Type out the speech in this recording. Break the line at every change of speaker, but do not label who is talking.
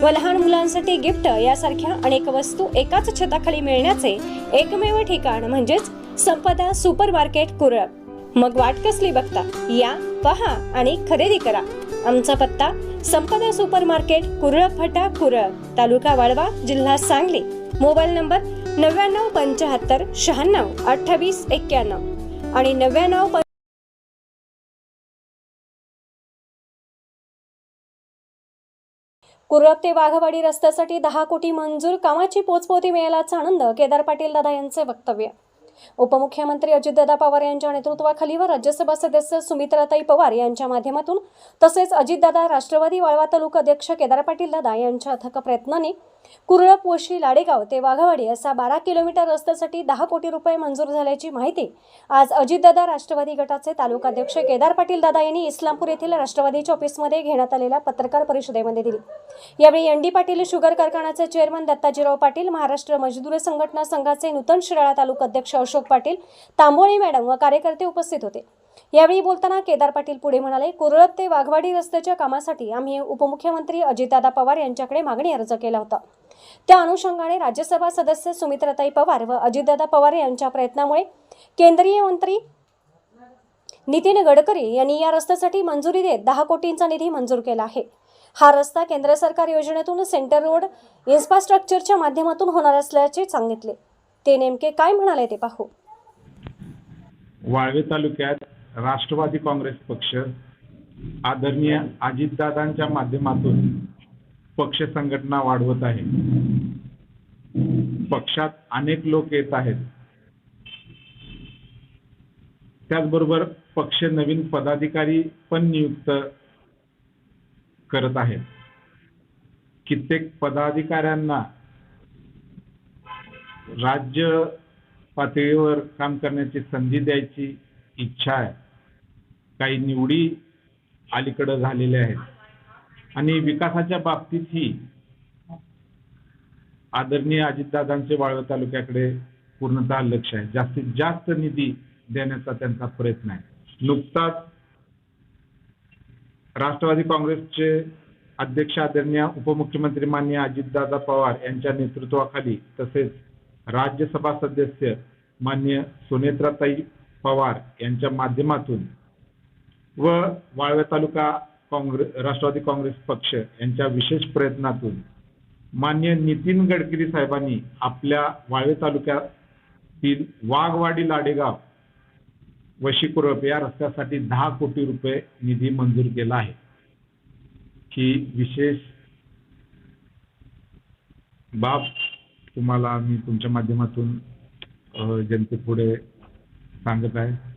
व लहान मुलांसाठी गिफ्ट यासारख्या अनेक वस्तू एकाच छताखाली मिळण्याचे एकमेव ठिकाण म्हणजेच संपदा सुपर मार्केट कुरळ. मग वाट कसली बघता? या पहा आणि खरेदी करा. आमचा पत्ता संपदा सुपर मार्केट कुरळ फटा कुरळ तालुका वाळवा जिल्हा सांगली. मोबाईल नंबर नव्याण्णव पंच्याहत्तर शहाण्णव अठ्ठावीस एक्क्याण्णव आणि नव्याण्णव कुरप ते वाघवाडी रस्त्यासाठी दहा कोटी मंजूर कामाची पोचपोती मिळाल्याचा आनंद केदार पाटील दादा यांचे वक्तव्य. उपमुख्यमंत्री अजितदादा पवार यांच्या नेतृत्वाखाली व राज्यसभा सदस्य सुमित्राताई पवार यांच्या माध्यमातून तसेच अजितदादा राष्ट्रवादी वाळवा तालुका अध्यक्ष केदार पाटील दादा यांच्या अथक प्रयत्नांनी कुरळप वशी लाडेगाव ते वाघवाडी असा बारा किलोमीटर रस्त्यासाठी दहा कोटी रुपये मंजूर झाल्याची माहिती आज अजितदादा राष्ट्रवादी गटाचे तालुकाध्यक्ष केदार पाटील दादा यांनी इस्लामपूर येथील राष्ट्रवादीच्या ऑफिसमध्ये घेण्यात आलेल्या पत्रकार परिषदेमध्ये दिली. यावेळी एन डी पाटील शुगर कारखान्याचे चेअरमन दत्ताजीराव पाटील महाराष्ट्र मजदूर संघटना संघाचे नूतन शिराळा तालुका अध्यक्ष अशोक पाटील तांबोळी मॅडम व कार्यकर्ते उपस्थित होते. यावेळी बोलताना केदार पाटील पुढे म्हणाले कुरळप ते वाघवाडी रस्त्याच्या कामासाठी आम्ही उपमुख्यमंत्री अजितदादा पवार यांच्याकडे मागणी अर्ज केला होता. त्या अनुषंगाने राज्यसभा सदस्य सुमित्राताई पवार व अजितदादा पवार यांच्या प्रयत्नामुळे केंद्रीय मंत्री नितीन गडकरी यांनी या रस्त्यासाठी मंजुरी देत दहा कोटींचा निधी मंजूर केला आहे. हा रस्ता केंद्र सरकार योजनेतून सेंटर रोड इन्फ्रास्ट्रक्चरच्या माध्यमातून होणार असल्याचे सांगितले. ते नेमके काय म्हणाले ते पाहू.
वाळवे तालुक्यात राष्ट्रवादी काँग्रेस पक्ष आदरणीय अजितदादांच्या माध्यमातून पक्ष संघटना वाढवत आहे. पक्षात अनेक लोक येत आहेत. त्याचबरोबर पक्ष नवीन पदाधिकारी पण नियुक्त करत आहेत. कित्येक पदाधिकाऱ्यांना राज्य पातळीवर काम करण्याची संधी द्यायची इच्छा आहे. काही निवडी अलीकडे झालेल्या आहेत. आणि विकासाच्या बाबतीतही आदरणीय अजितदादांचे वाळवा तालुक्याकडे पूर्णतः लक्ष आहे. जास्तीत जास्त निधी देण्याचा त्यांचा प्रयत्न आहे. नुकताच राष्ट्रवादी काँग्रेसचे अध्यक्ष आदरणीय उपमुख्यमंत्री माननीय अजितदादा पवार यांच्या नेतृत्वाखाली तसेच राज्यसभा सदस्य मान्य सुनेत्राताई पवार यांच्या माध्यमातून व वाळवे तालुका काँग्रेस राष्ट्रवादी काँग्रेस पक्ष यांच्या विशेष प्रयत्नातून मान्य नितीन गडकरी साहेबांनी आपल्या वाळवे तालुक्यातील वाघवाडी लाडेगाव वशीकुरप या रस्त्यासाठी दहा कोटी रुपये निधी मंजूर केला आहे. ही विशेष बाब तुम्हाला मी तुमच्या माध्यमातून जनतेपुढे सांगत आहे.